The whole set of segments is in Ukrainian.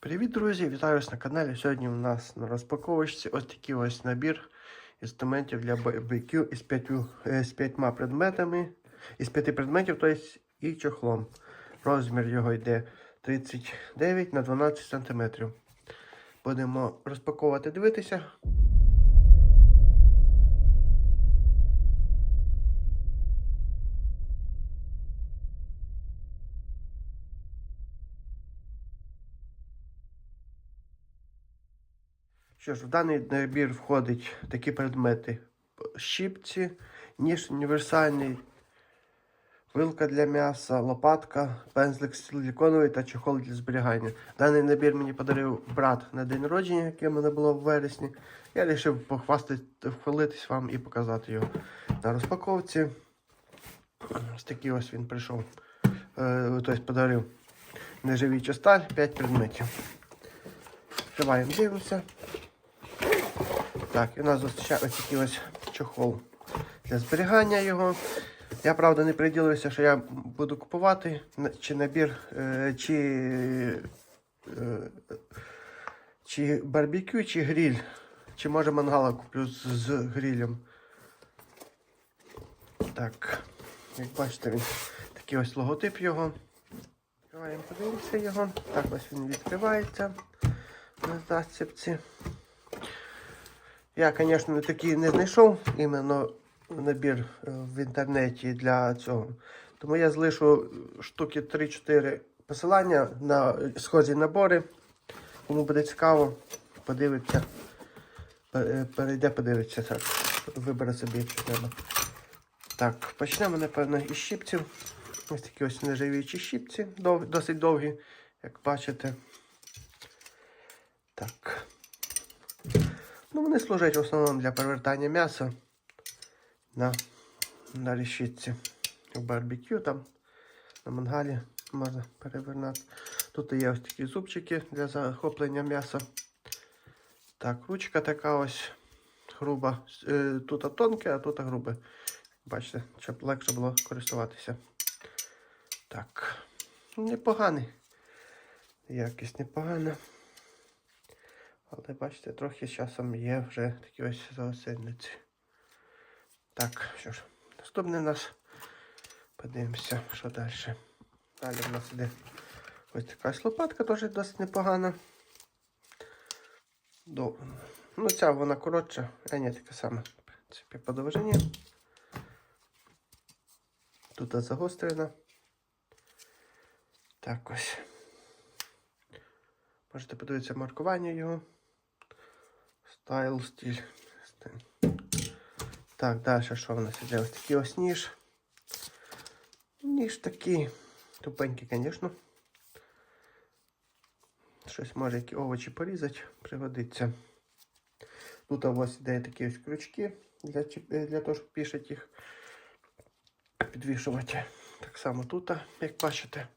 Привіт, друзі! Вітаю вас на каналі. Сьогодні у нас на розпаковочці ось такий ось набір інструментів для BBQ із, п'ятью, е, з п'ятьма предметами, із п'яти предметів, тобто і чохлом. Розмір його йде 39 на 12 см. Будемо розпаковувати, дивитися. Що ж, в даний набір входить такі предмети: щипці, ніж універсальний, вилка для м'яса, лопатка, пензлик силіконовий та чохол для зберігання. Даний набір мені подарив брат на день народження, яке в мене було в вересні. Я вирішив похвастати, вхвалитись вам і показати його на розпаковці. Ось такий ось він прийшов. Тобто подарив нержавіча сталь, 5 предметів. Відкриваємо, дивимося. Так, і у нас зустрічає ось такий ось чохол для зберігання його. Я, правда, не приділився, що я буду купувати чи набір, е, чи, е, чи барбекю, чи гриль. Чи може мангала куплю з, з грилем. Так, як бачите, він такий ось логотип його. Відкриваємо, подивимося його. Так ось він відкривається на засібці. Я, звісно, такий не знайшов іменно набір е, в інтернеті для цього. Тому я залишу штуки 3-4 посилання на схожі набори. Кому буде цікаво, подивиться. Перейде, подивиться так. Вибере собі, якщо треба. Так, почнемо, напевно, із щипців. Ось такі ось нержавіючі щипці, досить довгі, як бачите. Так. Ну, вони служать в основному для перевертання м'яса на, на решітці. В барбекю там, на мангалі можна перевернути. Тут є ось такі зубчики для захоплення м'яса. Так, ручка така ось груба. Е, Тут тонке, а тут грубе. Бачите, щоб легше було користуватися. Так. Непоганий. Якість непогана. Але бачите, трохи з часом є вже такі ось заосельниці. Так, що ж, наступний у нас. Подивимося, що далі. Далі в нас іде ось така лопатка, теж досить непогана. До... Ну, ця вона коротша, а ні, така сама, в принципі, по довжині. Тут загострена. Так ось. Можете подивитися маркування його. Стайл, стиль. стиль. Так, далі що в нас іде? Ось такий ось ніж. Ніж такий. Тупенький, звісно. Щось може які овочі порізати, пригодиться. Тут ось іде такі ось крючки для, чіп- е, для того, щоб пішати їх підвішувати. Так само тут, як бачите.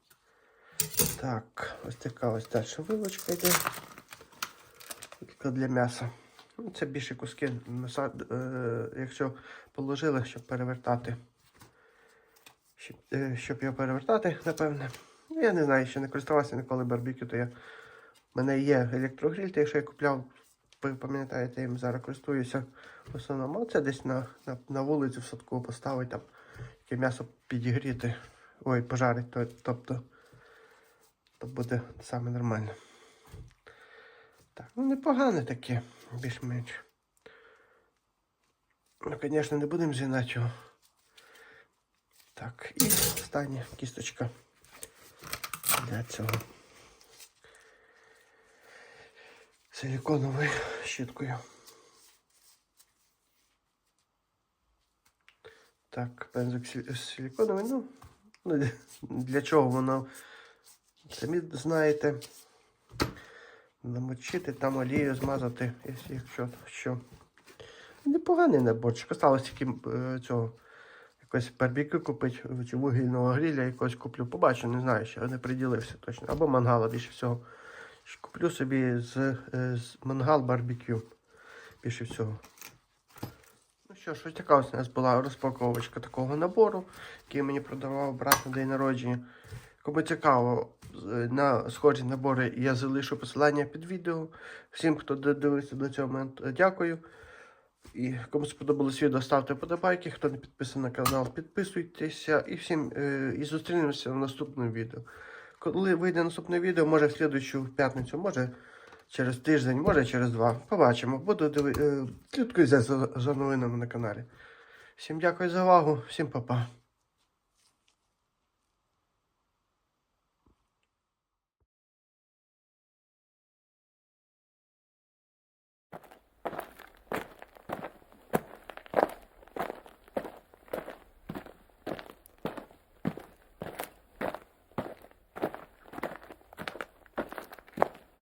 Так, ось така ось далі вилочка йде. Тільки для м'яса. Ну, Це більше куски, м'яса, е, якщо положили, щоб перевертати. Щоб, е, щоб його перевертати, напевне. Ну, Я не знаю, ще не користувався ніколи барбекю, то я. У мене є електрогріль, той, що я купляв, ви пам'ятаєте, я їм зараз користуюся в основному. Це десь на, на, на вулицю в садку поставити, там, яке м'ясо підігріти. Ой, пожарить, то, тобто то буде саме нормально. Так, ну непогане таке, більш-менш. Ну, звісно, не будемо зінати його. Так, і остання кісточка для цього. Силиконовою щіткою. Так, пензик силиконовий, ну, ну, для чого воно Самі знаєте, намочити там олію змазати, якщо- що. Непоганий наборчик. Осталось тільки е, цього якось барбекю купити, чи вугільного гриля якогось куплю. Побачу, не знаю, ще не приділився точно. Або мангала більше всього. Куплю собі з, е, з мангал барбекю. Більше всього. Ну що ж, ось така ось у нас була розпаковочка такого набору, який мені продавав брат на день народження. Кому цікаво, на схожі набори я залишу посилання під відео. Всім, хто додивився до цього моменту, е, дякую. І кому сподобалось відео, ставте подобайки. Хто не підписаний на канал, підписуйтеся. І всім е, і зустрінемося в наступному відео. Коли вийде наступне відео, може в слідущу п'ятницю, може через тиждень, може через два. Побачимо. Буду диви... е, слідкую за, за новинами на каналі. Всім дякую за увагу, всім па-па.